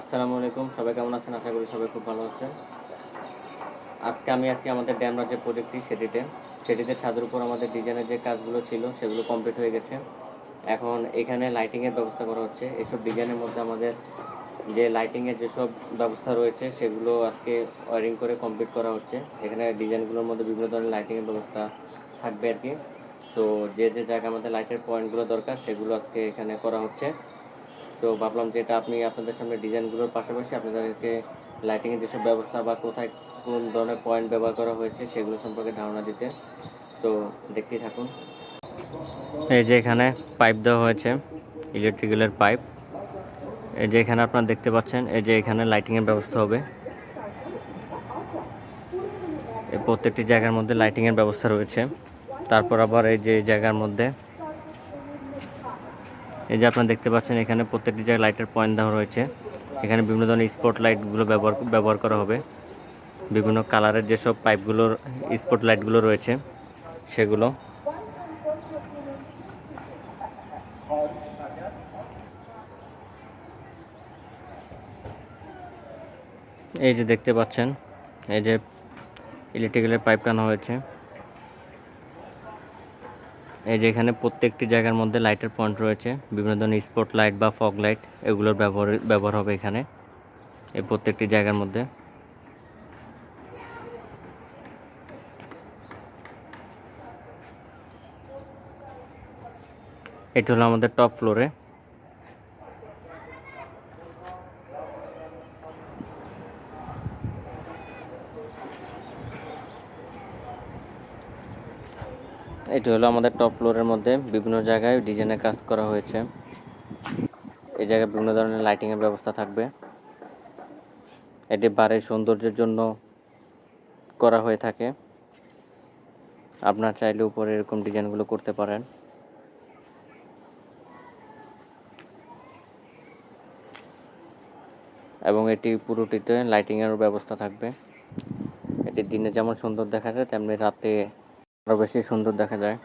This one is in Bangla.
আসসালামু আলাইকুম, সবাই কেমন আছেন? আশা করি সবাই খুব ভালো আছেন। আজকে আমি আছি আমাদের ড্যামরাজ যে প্রজেক্টটি সেটিতে। সেটিতে ছাদের উপর আমাদের ডিজাইনের যে কাজগুলো ছিল, সেগুলো কমপ্লিট হয়ে গেছে। এখন এখানে লাইটিংয়ের ব্যবস্থা করা হচ্ছে। এসব ডিজাইনের মধ্যে আমাদের যে লাইটিংয়ের যেসব ব্যবস্থা রয়েছে, সেগুলো আজকে ওয়ারিং করে কমপ্লিট করা হচ্ছে। এখানে ডিজাইনগুলোর মধ্যে বিভিন্ন ধরনের লাইটিংয়ের ব্যবস্থা থাকবে আর কি। সো যে যে জায়গায় আমাদের লাইটের পয়েন্টগুলো দরকার, সেগুলো আজকে এখানে করা হচ্ছে। তো ভাবলাম যে এটা আপনি আপনাদের সামনে ডিজাইনগুলোর পাশাপাশি আপনাদেরকে লাইটিংয়ের যেসব ব্যবস্থা বা কোথায় কোন ধরনের পয়েন্ট ব্যবহার করা হয়েছে সেগুলো সম্পর্কে ধারণা দিতে। তো দেখতেই থাকুন। এই যে এখানে পাইপ দেওয়া হয়েছে ইলেকট্রিক্যালের পাইপ এই যে এখানে আপনারা দেখতে পাচ্ছেন, এই যে এখানে লাইটিংয়ের ব্যবস্থা হবে। প্রত্যেকটি জায়গার মধ্যে লাইটিংয়ের ব্যবস্থা রয়েছে। তারপর আবার এই যে জায়গার মধ্যে এই যে আপনারা দেখতে পাচ্ছেন, এখানে প্রত্যেকটি জায়গায় লাইটের পয়েন্ট দেওয়া রয়েছে। এখানে বিভিন্ন ধরনের স্পট লাইটগুলো ব্যবহার ব্যবহার করা হবে। বিভিন্ন কালারের যেসব পাইপগুলোর স্পট লাইটগুলো রয়েছে, সেগুলো। এই যে দেখতে পাচ্ছেন, এই যে ইলেকট্রিক্যালের পাইপ টানা হয়েছে। এই যে এখানে প্রত্যেকটি জায়গার মধ্যে লাইটের পয়েন্ট রয়েছে, বিভিন্ন ধরনের স্পট লাইট বা ফগ লাইট এগুলোর ব্যবহার ব্যবহার হবে এখানে, এই প্রত্যেকটি জায়গার মধ্যে। এটি হলো আমাদের টপ ফ্লোরে এটি হলো আমাদের টপ ফ্লোরের মধ্যে বিভিন্ন জায়গায় ডিজাইনের কাজ করা হয়েছে। এই জায়গায় বিভিন্ন ধরনের লাইটিংয়ের ব্যবস্থা থাকবে। এটি বাড়ির সৌন্দর্যের জন্য করা হয়ে থাকে। আপনার চাইলে উপরে এরকম ডিজাইনগুলো করতে পারেন। এবং এটি পুরোটিতে লাইটিংয়ের ব্যবস্থা থাকবে। এটি দিনে যেমন সুন্দর দেখা যায় তেমনি রাতে আরও বেশি সুন্দর দেখা যায়।